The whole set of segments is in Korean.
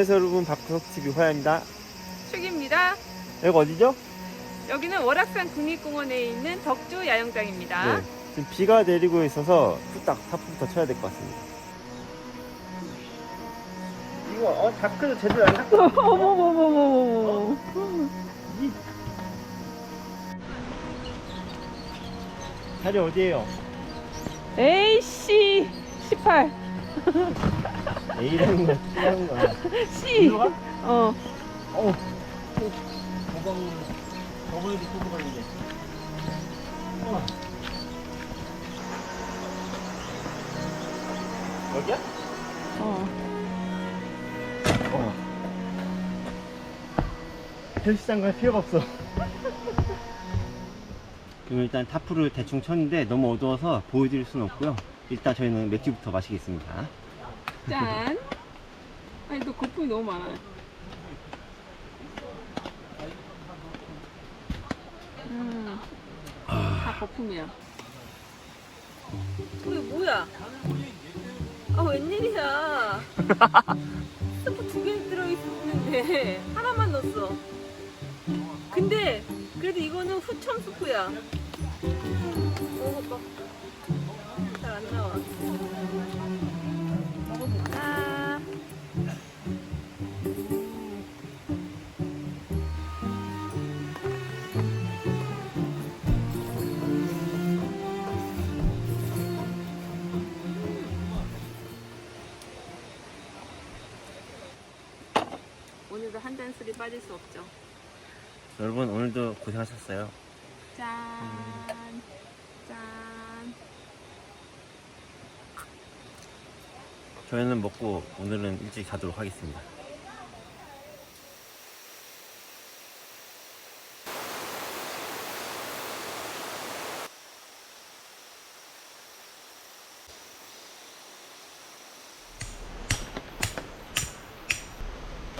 안녕하세요 여러분 박석TV 화야입니다 축입니다. 여기 어디죠? 여기는 월악산 국립공원에 있는 덕주 야영장입니다. 네 지금 비가 내리고 있어서 후딱 타프부터 쳐야 될 것 같습니다 이거 어 다크도 제대로 안 닦고 어머머머머머. 자리 어디에요? 에이씨 18 A라는 거 C라는 거야 C. 가? 어. 어우 저번 저번에도 뽑고 걸리네 어. 여기야? 어. 어. 헬스장 갈 필요가 없어. 그럼 일단 타프를 대충 쳤는데 너무 어두워서 보여드릴 수는 없고요. 일단 저희는 맥주부터 마시겠습니다. 짠. 아니 너 거품이 너무 많아. 음. 다 거품이야. 그게 뭐야? 아 웬일이야? 스프 두 개 들어있는데 하나만 넣었어. 근데 그래도 이거는 후첨 스프야. 술이 빠질 수 없죠. 여러분 오늘도 고생하셨어요. 짠. 짠. 저희는 먹고 오늘은 일찍 자도록 하겠습니다.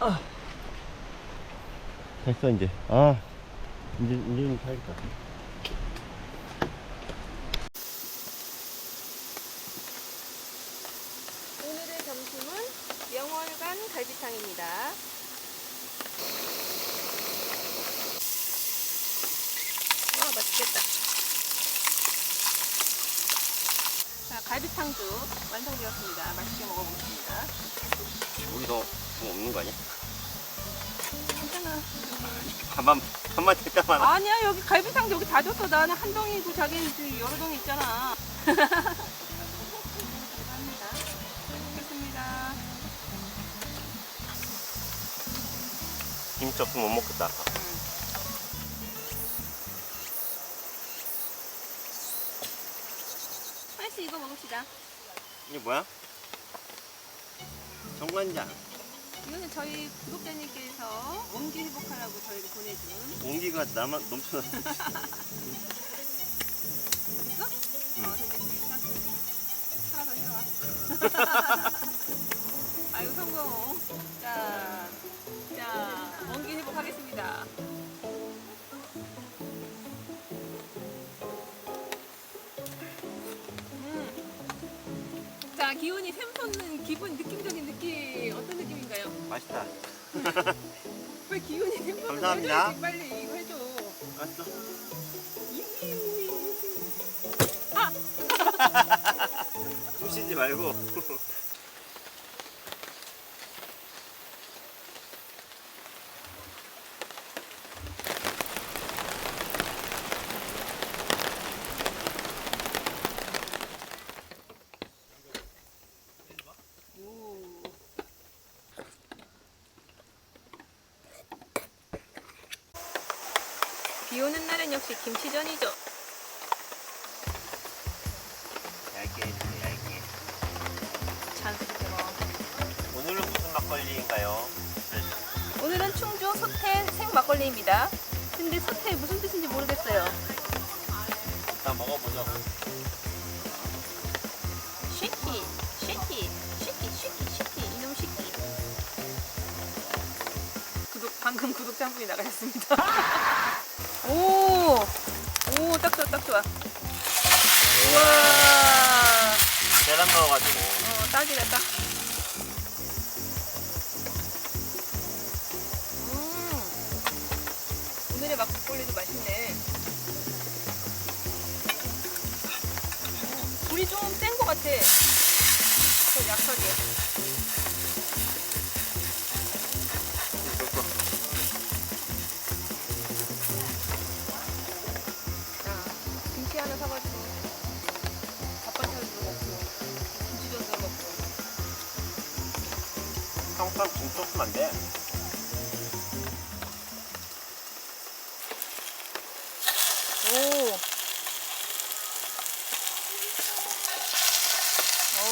아. 됐어 이제. 아 이제 이제는 살겠다. 오늘의 점심은 영월간 갈비탕입니다. 와 맛있겠다. 자 갈비탕도 완성되었습니다. 맛있게 먹어보겠습니다. 우리 너뭐 없는 거 아니야? 괜찮아. 반만 반만 됐다만. 아니야 여기 갈비탕 여기 다 줬어. 나는 한 덩이고 자기는 지금 여러 덩이 있잖아. 감사합니다. 먹겠습니다. 김치 없으면 못 먹겠다. 하나씩 이거 먹읍시다. 이게 뭐야? 정관장. 이거는 저희 구독자님께서 원기 회복하라고 저희를 보내준 온기가 나만 넘쳐나. 됐어? 어. 자, 하나 더 해와. 아이고, 성공. 자, 자, 원기 회복하겠습니다. 음. 자, 기운이 샘솟는 기분, 느낌적인 느낌? 맛있다. 왜 기운이 샘솟는 감사합니다. 빨리 이거 해줘. 맛있어. 숨 쉬지 말고. 비 오는 날은 역시 김치전이죠. 얇게 해주세요, 얇게. 먹어. 오늘은 무슨 막걸리인가요? 오늘은 충주 소태 생 막걸리입니다. 근데 소태 무슨 뜻인지 모르겠어요. 일단 먹어보죠. 쉬키, 쉬키, 쉬키, 쉬키, 쉬키, 이놈 쉬키. 구독, 방금 구독자 한 분이 나가셨습니다. 오, 오, 딱 좋아, 딱 좋아. 우와, 계란 넣어가지고. 어, 딱이다, 딱. 음, 오늘의 막국볼리도 맛있네. 어, 불이 좀 센 것 같아. 더 약하게. 평상 진짜 없으면 안 돼. 오. 오.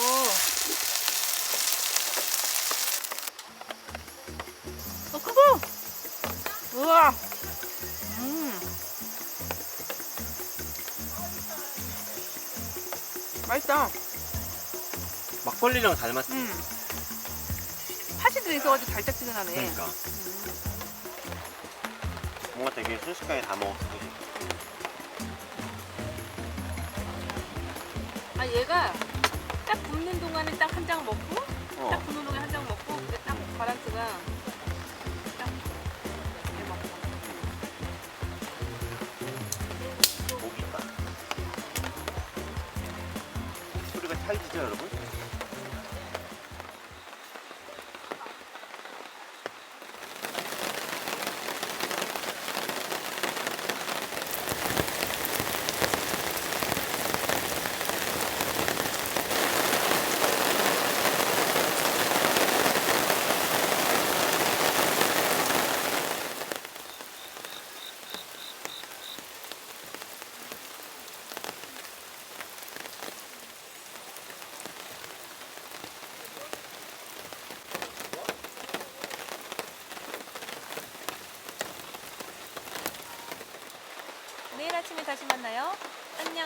어, 크고! 우와! 음. 맛있다. 막걸리랑 닮았지. 음. 팥이 들어있어가지고 달짝지근하네. 그러니까. 뭔가 되게 순식간에 다 먹었어. 그지? 아, 얘가 딱 굽는 동안에 딱 한 장 먹고, 어. 딱 굽는 동안에 한 장 먹고, 딱 바란스가 내일 아침에 다시 만나요. 안녕.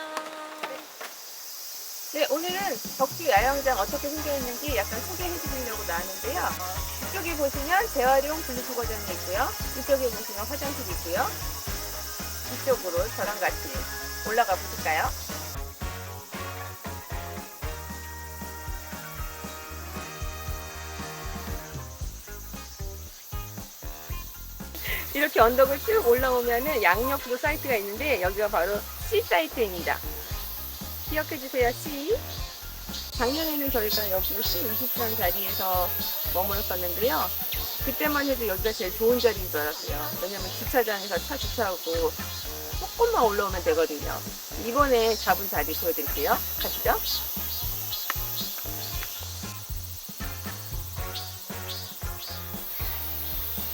네, 오늘은 덕주 야영장 어떻게 생겨있는지 약간 소개해 드리려고 나왔는데요. 이쪽에 보시면 재활용 분리수 거장이 있고요. 이쪽에 보시면 화장실이 있고요. 이쪽으로 저랑 같이 올라가 보실까요? 이렇게 언덕을 쭉 올라오면은 양옆으로 사이트가 있는데 여기가 바로 C 사이트입니다. 기억해 주세요, C. 작년에는 저희가 여기 C20장 자리에서 머물렀었는데요. 그때만 해도 여기가 제일 좋은 자리인 줄 알았어요. 왜냐면 주차장에서 차 주차하고 조금만 올라오면 되거든요. 이번에 잡은 자리 보여드릴게요. 가시죠.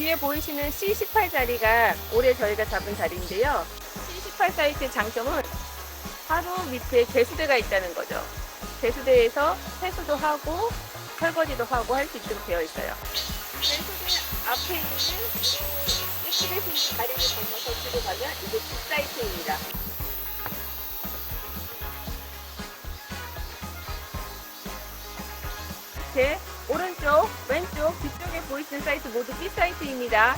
뒤에 보이시는 C18 자리가 올해 저희가 잡은 자리인데요. C18 사이트의 장점은 바로 밑에 개수대가 있다는 거죠. 개수대에서 세수도 하고 설거지도 하고 할 수 있도록 되어 있어요. 개수대 앞에 있는 예쁘게 생긴 다리를 건너서 뒤로 가면 이게 뒷사이트입니다. 제 오른쪽, 왼쪽, 뒤쪽에 보이시는 사이트 모두 B 사이트입니다.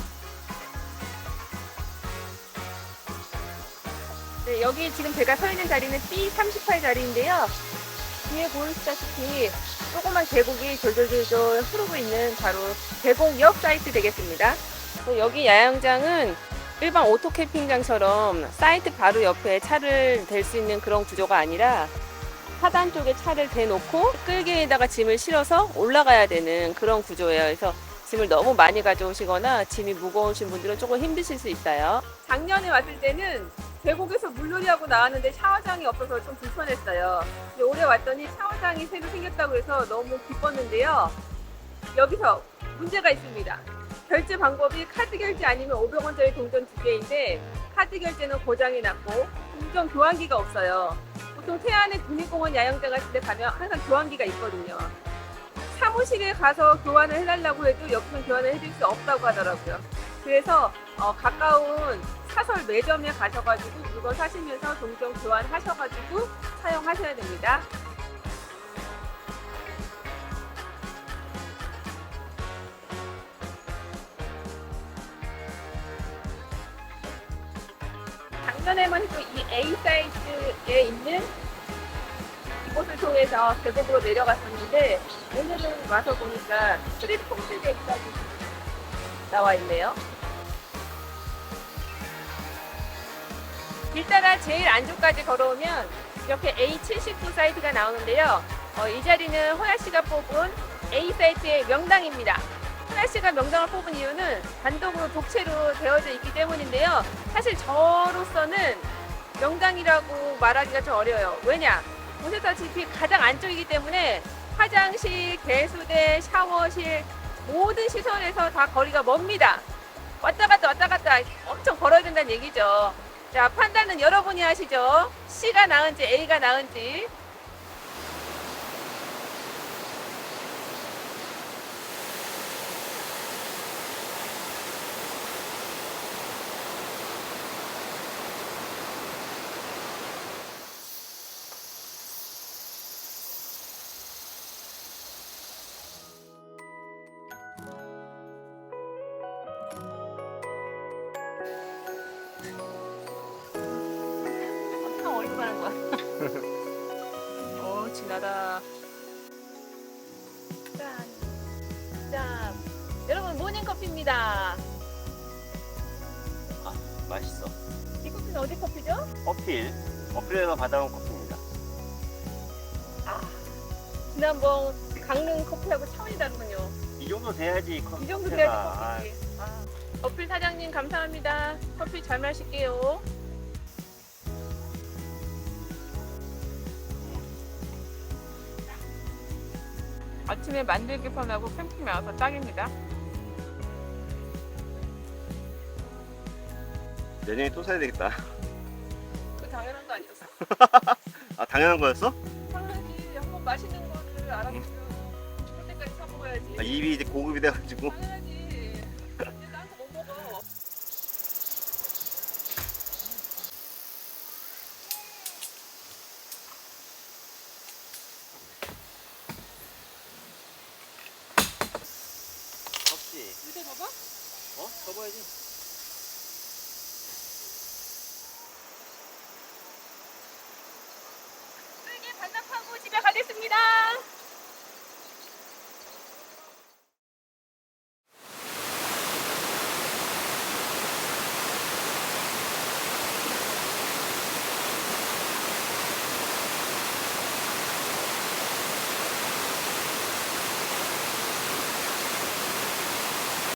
네, 여기 지금 제가 서 있는 자리는 B38 자리인데요. 뒤에 보이시다시피 조그만 계곡이 졸졸졸졸 흐르고 있는 바로 계곡역 사이트 되겠습니다. 또 여기 야영장은 일반 오토 캠핑장처럼 사이트 바로 옆에 차를 댈 수 있는 그런 구조가 아니라 하단 쪽에 차를 대놓고 끌개에다가 짐을 실어서 올라가야 되는 그런 구조예요. 그래서 짐을 너무 많이 가져오시거나 짐이 무거우신 분들은 조금 힘드실 수 있어요. 작년에 왔을 때는 계곡에서 물놀이하고 나왔는데 샤워장이 없어서 좀 불편했어요. 근데 올해 왔더니 샤워장이 새로 생겼다고 해서 너무 기뻤는데요. 여기서 문제가 있습니다. 결제 방법이 카드 결제 아니면 500원짜리 동전 두 개인데 카드 결제는 고장이 났고 동전 교환기가 없어요. 보통 태안의 국립공원 야영장 같은 데 가면 항상 교환기가 있거든요. 사무실에 가서 교환을 해달라고 해도 여기서 교환을 해줄 수 없다고 하더라고요. 그래서 어, 가까운 사설 매점에 가셔가지고 물건 사시면서 동전 교환하셔가지고 사용하셔야 됩니다. 작년에만 해도 이 A 사이즈에 있는 이곳을 통해서 계곡으로 내려갔었는데 오늘은 와서 보니까 스트릿 폼들계까지 나와 있네요. 길 따라 제일 안쪽까지 걸어오면 이렇게 A79 사이트가 나오는데요. 어, 이 자리는 호야 씨가 뽑은 A 사이트의 명당입니다. 씨가 명당을 뽑은 이유는 단독으로 독채로 되어져 있기 때문인데요. 사실 저로서는 명당이라고 말하기가 좀 어려워요. 왜냐? 보셨다시피 가장 안쪽이기 때문에 화장실, 개수대, 샤워실 모든 시설에서 다 거리가 멉니다. 왔다 갔다 왔다 갔다 엄청 걸어야 된다는 얘기죠. 자, 판단은 여러분이 하시죠. C가 나은지 A가 나은지. 어, 진하다. 짠. 짠. 여러분, 모닝커피입니다. 맛있어. 이 커피는 어디 커피죠? 어필. 어필에서 받아온 커피입니다. 아, 지난번 강릉 커피하고 차원이 다르군요. 이 정도 돼야지 커피. 이 정도 돼야지 커피지. 아. 어필 사장님 감사합니다. 커피 잘 마실게요. 아침에 만들기 편하고 캠핑 나와서 딱입니다. 내년에 또 사야 되겠다. 그 당연한 거 아니었어? 아 당연한 거였어? 당연하지. 한번 맛있는 거를 알아보면 그럴 때까지 사 먹어야지. 아, 입이 이제 고급이 돼가지고. 당연하지. 감사합니다.